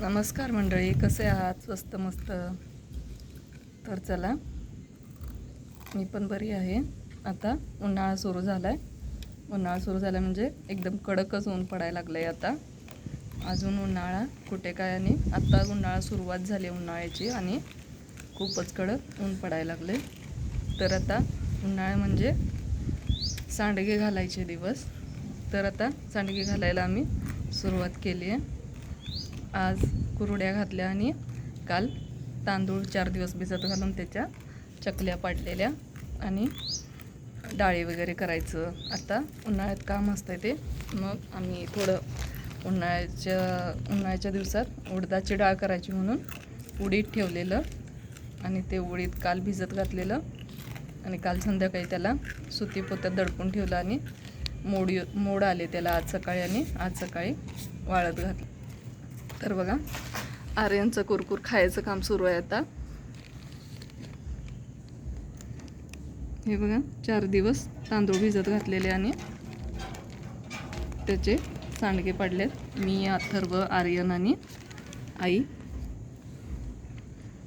नमस्कार मंडळी कसे आहात? स्वस्त मस्त? तर चला. मी पण बरी आहे. आता उन्हाळा सुरू झाला आहे उन्हाळा सुरू झाला म्हणजे एकदम कडकच ऊन पडायला लागलं आहे आता. अजून उन्हाळा कुठे काय आणि आत्ता उन्हाळा सुरुवात झाली उन्हाळ्याची आणि खूपच कडक ऊन पडायला लागले तर आता उन्हाळा म्हणजे सांडगे घालायचे दिवस. तर आता सांडगे घालायला आम्ही सुरुवात केली आहे. आज कुरड्या घातल्या आणि काल तांदूळ चार दिवस भिजत घालून त्याच्या चकल्या पाडलेल्या आणि डाळी वगैरे करायचं. आता उन्हाळ्यात काम असतं ते. मग आम्ही थोडं उन्हाळ्याच्या उन्हाळ्याच्या दिवसात उडदाची डाळ करायची म्हणून उडीद ठेवलेलं आणि ते उडीद काल भिजत घातलेलं आणि काल संध्याकाळी त्याला सुती पोत्यात दडपून ठेवलं आणि मोड मोड आले त्याला आज सकाळी आणि आज सकाळी वाळत घातलं. तर बघा आर्यनचं कुरकुर खायचं काम सुरू आहे आता. हे बघा चार दिवस तांदूळ भिजत घातलेले आणि त्याचे सांडगे पडलेत. मी अथर्व आर्यन आणि आई.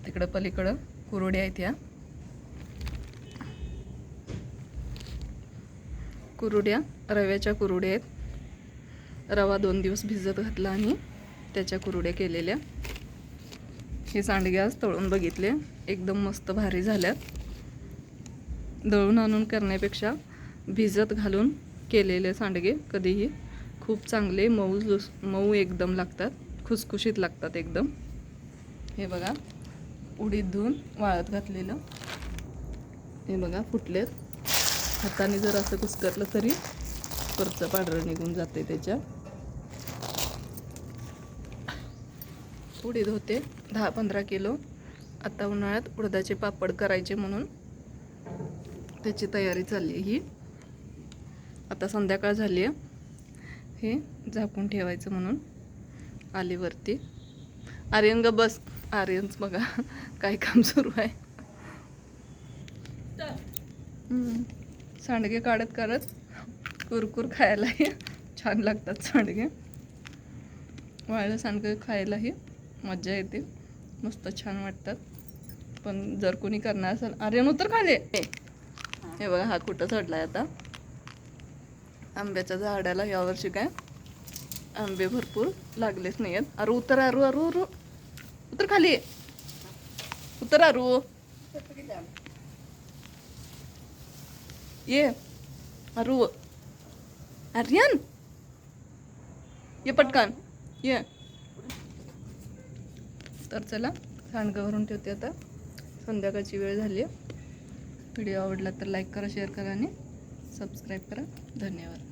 तिकडं पलीकडं कुरड्या आहेत ह्या कुरुड्या रव्याच्या कुरुड्या आहेत. रवा दोन दिवस भिजत घातला आणि त्याच्या कुरुड्या केलेल्या. हे सांडगे आज तळून बघितले. एकदम मस्त भारी झाल्यात. दळून आणून करण्यापेक्षा भिजत घालून केलेले सांडगे कधीही खूप चांगले मऊ लुस मऊ एकदम लागतात. खुसखुशीत लागतात एकदम. हे बघा उडीद धुवून वाळत घातलेलं. हे बघा फुटलेत. हाताने जर असं कुस्करलं तरी परचं पांढरं निघून जाते त्याच्या. उडीद होते. दहा पंधरा किलो. आता उन्हाळ्यात उडदाचे पापड करायचे म्हणून. त्याची तयारी चालली आहे ही. आता संध्याकाळ झाली आहे. हे झाकून ठेवायचं म्हणून आलीवरती. आर्यन ग बस. आर्यन्स बघा काय काम सुरू आहे. सांडगे काढत काढत कुरकुर खायलाही छान लागतात सांडगे. वाळलं सांडगे खायलाही मज्जा येते. मस्त छान वाटतात. पण जर कोणी करणार असेल आर्यन उतर खाले. हे हे बघा हा कुठं चढलाय आता? आंब्याच्या झाडाला यावर्षी काय? आंबे भरपूर लागलेच नाही आहेत अरू उतर अरू अरू अरू. उतर खाली. उतर अरू. ये अरू. आर्यन? ये पटकन. ये. तर चला सांडगं भरून ठेवते आता. संध्याकाळची वेळ झाली आहे. व्हिडिओ आवडला तर लाईक करा शेअर करा आणि सबस्क्राईब करा. धन्यवाद.